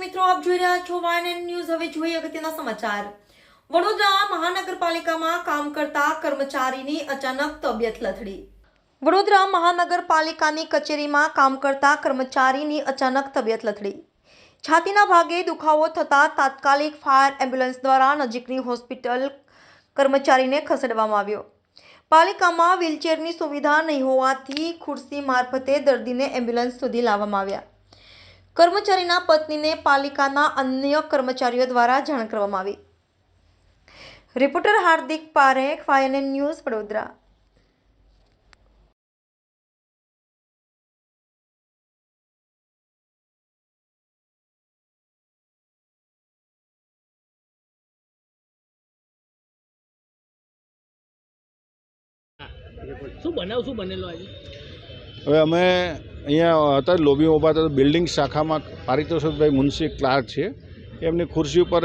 મિત્રો, આપ જોઈ રહ્યા છો વાયન ન્યૂઝ હવે જોઈએ અગત્યના સમાચાર. વડોદરા મહાનગરપાલિકામાં કામ કરતા કર્મચારીની અચાનક તબિયત લથડી. વડોદરા મહાનગરપાલિકાની કચેરીમાં કામ કરતા કર્મચારીની અચાનક તબિયત લથડી. છાતીના ભાગે દુખાવો થતાં તાત્કાલિક ફાયર એમ્બ્યુલન્સ દ્વારા નજીકની હોસ્પિટલ કર્મચારીને ખસેડવામાં આવ્યો. પાલિકામાં વ્હીલચેરની સુવિધા નહીં હોવાથી ખુરશી મારફતે દર્દીને એમ્બ્યુલન્સ સુધી લાવવામાં આવ્યા. કર્મચારીના પત્નીને પાલિકાના અન્ય કર્મચારીઓ દ્વારા જાણ કરવામાં આવી. Reporter Hardik Parekh, YNN news, Vadodara. શું બનાવ, શું બનેલો આજે? હવે અમે અહીંયા હતા લોબીમાં ઊભા હતા બિલ્ડિંગ શાખામાં પારિતોષિકભાઈ મુનશી ક્લાર્ક છે. એમની ખુરશી ઉપર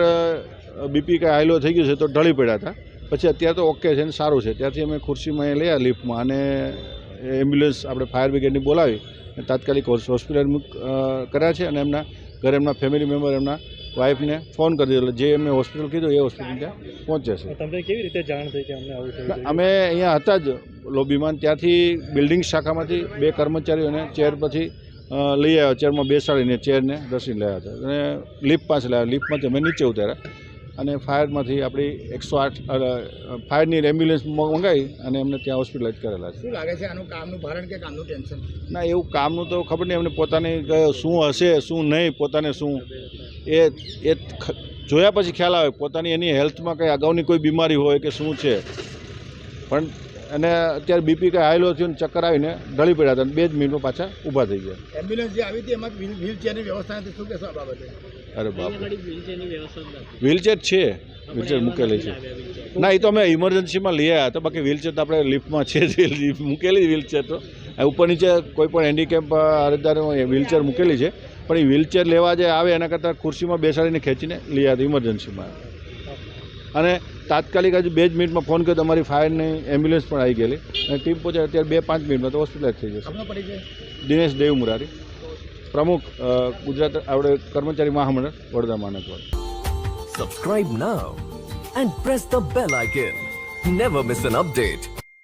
બીપી કાંઈ આયલો થઈ ગયું છે તો ઢળી પડ્યા હતા. પછી અત્યારે તો ઓકે છે ને સારું છે. ત્યાંથી અમે ખુરશીમાં અહીંયા લયા લિફ્ટમાં અને એમ્બ્યુલન્સ આપણે ફાયર બ્રિગેડની બોલાવી તાત્કાલિક હોસ્પિટલ કર્યા છે અને એમના ઘરે એમના ફેમિલી મેમ્બર એમના વાઈફને ફોન કરી દીધો જે અમે હોસ્પિટલ કીધું એ હોસ્પિટલ ત્યાં પહોંચે છે. તમને કેવી રીતે જાણ થઈ કે અમને આવું થયું અમે અહીંયા હતા જ લોબીમાં ત્યાંથી બિલ્ડિંગ શાખામાંથી બે કર્મચારીઓને ચેર પછી લઈ આવ્યા ચેરમાં બેસાડીને ચેરને રસી લાવ્યા હતા. અને લિફ્ટ પાસે લાવ્યા લિફ્ટમાંથી અમે નીચે ઉતાર્યા. અને ફાયરમાંથી આપણી એકસો આઠ ફાયરની એમ્બ્યુલન્સ મંગાવી અને એમને ત્યાં હોસ્પિટલાઇઝ કરેલા છે. શું લાગે છે આનું કામનું ભારણ કે કામનું ટેન્શન? ના એવું કામનું તો ખબર નહીં એમને પોતાની શું હશે શું નહીં પોતાને શું એ એ જોયા પછી ખ્યાલ આવે પોતાની એની હેલ્થમાં કંઈ અગાઉની કોઈ બીમારી હોય કે શું છે. પણ અને અત્યારે બીપી કંઈ હાઈલો થયું ને ચક્કર આવીને ઢળી પડ્યા હતા અને બે જ મિનિટમાં પાછા ઊભા થઈ ગયા. એમ્બ્યુલન્સ જે આવી હતી એમાં વ્હીલચેરની વ્યવસ્થા નથી શું કહેશો બાબતે? અરે બાપ વ્હીલચેરની વ્યવસ્થા નથી. વ્હીલચેર છે. વ્હીલચેર મૂકેલી છે. ના એ તો અમે ઇમરજન્સીમાં લઈ આવ્યા હતા. બાકી વ્હીલચેર તો આપણે લિફ્ટમાં છે મૂકેલી વ્હીલચેર તો. આ ઉપર નીચે કોઈ પણ હેન્ડીકેપ અરજદાર વ્હીલચેર મૂકેલી છે. પણ એ વ્હીલચેર લેવા જે આવે એના કરતાં ખુરશીમાં બેસાડીને ખેંચીને લઈ આવ્યા ઇમરજન્સીમાં અને તાત્કાલિક હજુ બે જ મિનિટમાં ફોન કર્યો તમારી ફાયરની એમ્બ્યુલન્સ પણ આવી ગયેલી. અને ટીમ પહોંચે અત્યારે બે પાંચ મિનિટમાં તો હોસ્પિટલાઇઝ થઈ જશે. આપનો દિનેશ દેવ મુરારી. પ્રમુખ ગુજરાત આપણે કર્મચારી મહામંડળ વડોદરા માનકવાડ Subscribe now and press the bell icon never miss an update.